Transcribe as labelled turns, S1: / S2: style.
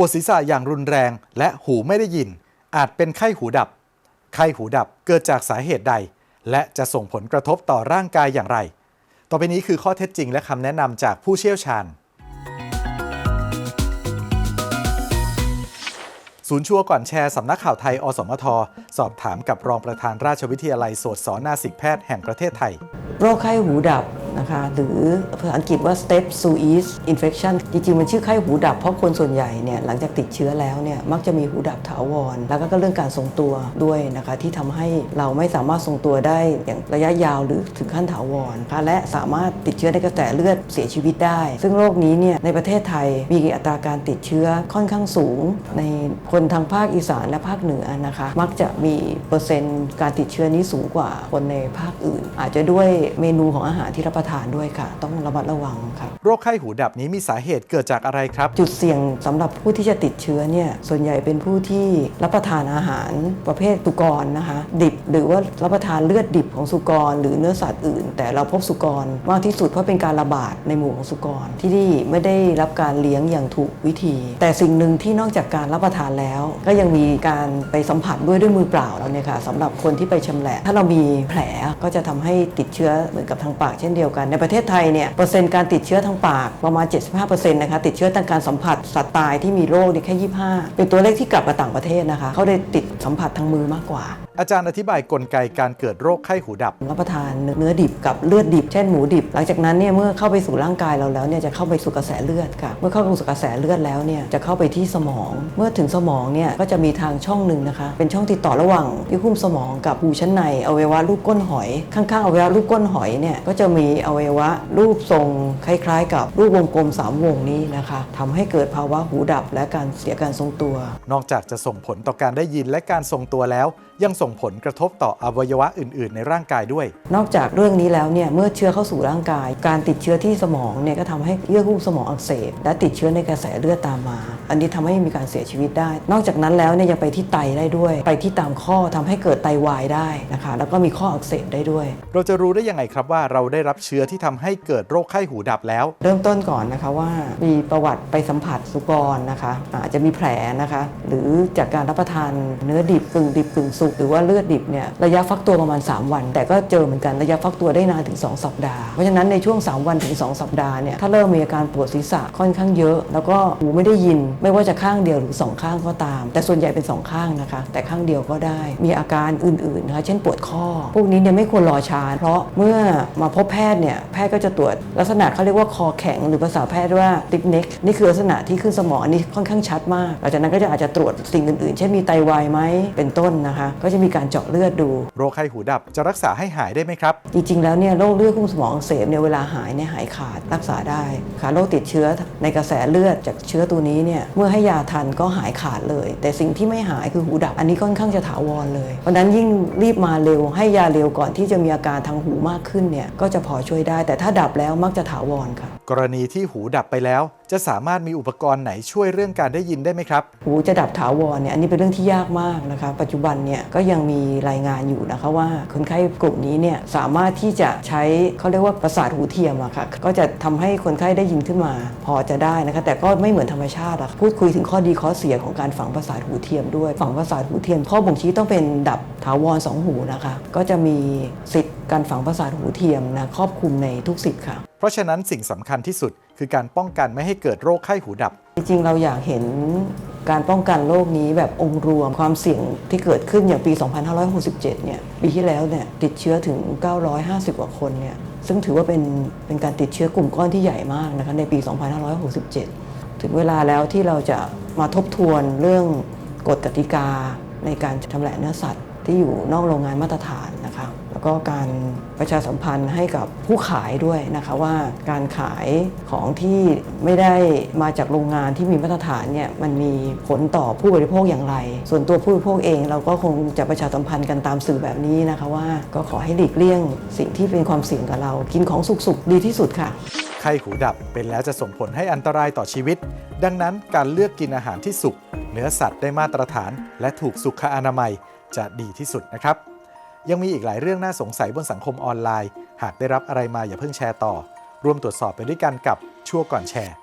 S1: วดศีรษะอย่างรุนแรงและหูไม่ได้ยิน อาจเป็นไข้หูดับ ไข้หูดับเกิดจากสาเหตุใด และจะส่งผลกระทบต่อร่างกายอย่างไร ต่อไปนี้คือข้อเท็จจริงและคำแนะนำจากผู้เชี่ยวชาญ ศูนย์ชัวร์ก่อนแชร์สำนักข่าวไทย อสมท สอบถามกับรองประธานราชวิทยาลัยโสตศรนาสิกแพทย์แห่งประเทศไทย
S2: โรคไข้หูดับ นะคะหรือภาษาอังกฤษว่า step suis infection จริง ๆ มันชื่อไข้หูดับ เพราะคนส่วนใหญ่เนี่ยหลังจากติดเชื้อแล้วเนี่ยมักจะมีหูดับถาวร แล้วก็เรื่องการทรงตัวด้วยนะคะที่ทำให้เราไม่สามารถทรงตัวได้อย่างระยะยาวหรือถึงขั้นถาวรนะคะและสามารถติดเชื้อในกระแสเลือดเสียชีวิตได้ ซึ่งโรคนี้เนี่ยในประเทศไทยมีอัตราการติดเชื้อค่อนข้างสูง ในคนทางภาคอีสานและภาคเหนือนะคะมักจะมีเปอร์เซ็นต์การติดเชื้อนี้สูงกว่าคนในภาคอื่น อาจจะด้วยเมนูของอาหารที่รับประทานด้วยค่ะ ต้องระมัดระวังค่ะ
S1: โรคไข้หูดับนี้มีสาเหตุเกิดจากอะไรครับ
S2: จุดเสี่ยงสำหรับผู้ที่จะติดเชื้อเนี่ยส่วนใหญ่เป็นผู้ที่รับประทานอาหารประเภทสุกรนะคะ ดิบหรือว่ารับประทานเลือดดิบของสุกร หรือเนื้อสัตว์อื่น แต่เราพบสุกรมากที่สุดเพราะเป็นการระบาดในหมู่ของสุกร ที่นี่ไม่ได้รับการเลี้ยงอย่างถูกวิธี แต่สิ่งหนึ่งที่นอกจากการรับประทานแล้ว ก็ยังมีการไปสัมผัสด้วยด้วยมือเปล่าแล้วเนี่ยค่ะสำหรับคนที่ไปชำแหละ ถ้าเรามีแผลก็จะทำให้ติดเชื้อเหมือนกับทางปากเช่นเดียวกัน ในประเทศไทยเนี่ยเปอร์เซ็นต์การติดเชื้อทางปากประมาณ 75%นะคะติดเชื้อทางการสัมผัสสัตว์ตายที่มีโรคเนี่ยแค่ 25 เป็นตัวเลขที่กลับมาต่างประเทศนะคะเขาได้ติดสัมผัสทางมือมากกว่า
S1: อาจารย์อธิบายกลไกการเกิดโรคไข้หูดับ
S2: รับประทานเนื้อดิบกับเลือดดิบเช่นหมูดิบ หลังจากนั้นเนี่ยเมื่อเข้าไปสู่ร่างกายเราแล้วเนี่ยจะเข้าไปสู่กระแสเลือดค่ะ เมื่อเข้าสู่กระแสเลือดแล้วเนี่ยจะเข้าไปที่สมอง เมื่อถึงสมองเนี่ยก็จะมีทางช่องหนึ่งนะคะ เป็นช่องติดต่อระหว่างที่หุ้มสมองกับหูชั้นในอวัยวะรูปก้นหอย ข้างๆอวัยวะรูปก้นหอยเนี่ยก็จะมีอวัยวะรูปทรงคล้ายๆ กับรูปวงกลมสามวงนี้นะคะทำให้เกิดภาวะหูดับและการเสียการทรงตัว
S1: นอกจากจะส่งผลต่อการได้ยินและการทรงตัวแล้ว ยังส่งผลกระทบต่ออวัยวะอื่น ๆ ในร่างกายด้วย
S2: นอกจากเรื่องนี้แล้วเนี่ยเมื่อเชื้อเข้าสู่ร่างกาย การติดเชื้อที่สมองเนี่ยก็ทำให้เยื่อหุ้มสมองอักเสบ และติดเชื้อในกระแสเลือดตามมา อันนี้ทำให้มีการเสียชีวิตได้ นอกจากนั้นแล้วเนี่ยยังไปที่ไตได้ด้วย ไปที่ตามข้อทำให้เกิดไตวายได้นะคะแล้วก็มีข้ออักเสบได้ด้วย
S1: เราจะรู้ได้ยังไงครับว่าเราได้รับเชื้อที่ทำให้เกิดโรคไข้หูดับแล้ว
S2: เริ่มต้นก่อนนะคะว่ามีประวัติไปสัมผัสสุกรนะคะอาจจะมีแผลนะคะ หรือจากการรับประทานเนื้อดิบกึ่งดิบกึ่งสุกหรือว่าเลือดดิบเนี่ยระยะฟักตัวประมาณ 3 วัน แต่ก็เจอเหมือนกันระยะฟักตัวได้นานถึง 2 สัปดาห์ เพราะฉะนั้นในช่วง 3 วันถึง 2 สัปดาห์เนี่ยถ้าเริ่มมีอาการปวดศีรษะค่อนข้างเยอะ แล้วก็หูไม่ได้ยิน ไม่ว่าจะข้างเดียวหรือ 2 ข้างก็ตาม แต่ส่วนใหญ่เป็น 2 ข้างนะคะ แต่ข้างเดียวก็ได้มีอาการอื่นๆนะคะเช่นปวดข้อ พวกนี้เนี่ยไม่ควรรอช้าเพราะเมื่อมาพบแพทย์เนี่ยแพทย์ก็จะตรวจลักษณะเขาเรียกว่าคอแข็ง หรือภาษาแพทย์ว่าติปเน็กนี่คือลักษณะที่ขึ้นสมองอันนี้ค่อนข้างชัดมากหลังจากนั้นก็จะอาจจะตรวจสิ่งอื่นๆ เช่นมีไตวายไหมเป็นต้นนะคะก็จะมีการเจาะเลือดดู
S1: โรคไข้หูดับจะรักษาให้หายได้ไหมครับ
S2: จริง ๆ แล้วเนี่ยโรคเลือดหุ้มสมองอักเสบเนี่ยเวลาหายเนี่ยหายขาดรักษาได้ค่ะโรคติดเชื้อในกระแสเลือดจากเชื้อตัวนี้เนี่ยเมื่อให้ยาทันก็หายขาดเลย แต่สิ่งที่ไม่หายคือหูดับ อันนี้ค่อนข้างจะถาวรเลย เพราะฉะนั้นยิ่งรีบมาเร็วให้ยาเร็วก่อนที่จะมีอาการทางหูมากขึ้นเนี่ยก็จะพอช่วยได้ แต่ถ้าดับแล้วมักจะถาวรค่ะ
S1: กรณีที่หูดับไปแล้ว จะสามารถมีอุปกรณ์ไหนช่วยเรื่องการได้ยินได้ไหมครับ
S2: หูจะดับถาวรเนี่ยอันนี้เป็นเรื่องที่ยากมากนะคะ ปัจจุบันเนี่ยก็ยังมีรายงานอยู่นะคะว่าคนไข้กลุ่มนี้เนี่ยสามารถที่จะใช้เขาเรียกว่าประสาทหูเทียมอะค่ะก็จะทำให้คนไข้ได้ยินขึ้นมา พอจะได้นะคะ แต่ก็ไม่เหมือนธรรมชาติอะพูดคุยถึงข้อดีข้อเสียของการฝังประสาทหูเทียมด้วยฝังประสาทหูเทียมข้อบ่งชี้ต้องเป็นดับถาวรสองหูนะคะ ก็จะมีสิทธิ การฝังประสาทหูเทียมนะครอบคลุมในทุกสิทธิ์ค่ะ
S1: เพราะฉะนั้นสิ่งสำคัญที่สุดคือการป้องกันไม่ให้เกิดโรคไข้หูดับ
S2: จริงๆ เราอยากเห็นการป้องกันโรคนี้แบบองค์รวมความเสี่ยงที่เกิดขึ้นอย่างปี 2567 เนี่ยปีที่แล้วเนี่ยติดเชื้อถึง 950 กว่าคนเนี่ยซึ่งถือว่าเป็นเป็นการติดเชื้อกลุ่มก้อนที่ใหญ่มากนะคะในปี 2567 ถึงเวลาแล้วที่เราจะมาทบทวนเรื่องกฎกติกาในการชำแหละเนื้อสัตว์ที่อยู่นอกโรงงานมาตรฐานนะคะ แล้วก็การประชาสัมพันธ์ให้กับผู้ขายด้วยนะคะว่าการขายของที่ไม่ได้มาจากโรงงานที่มีมาตรฐานเนี่ยมันมีผลต่อผู้บริโภคอย่างไร ส่วนตัวผู้บริโภคเองเราก็คงจะประชาสัมพันธ์กันตามสื่อแบบนี้นะคะว่าก็ขอให้หลีกเลี่ยง สิ่งที่เป็นความเสี่ยงกับเรา กินของสุกๆดีที่สุดค่ะ
S1: ไข้หูดับเป็นแล้วจะส่งผลให้อันตรายต่อชีวิต ดังนั้นการเลือกกินอาหารที่สุกเนื้อสัตว์ได้มาตรฐาน และถูกสุขอนามัยจะดีที่สุดนะครับ ยังมีอีกหลายเรื่องน่าสงสัยบนสังคมออนไลน์ หากได้รับอะไรมาอย่าเพิ่งแชร์ต่อ ร่วมตรวจสอบไปด้วยกันกับชั่วก่อนแชร์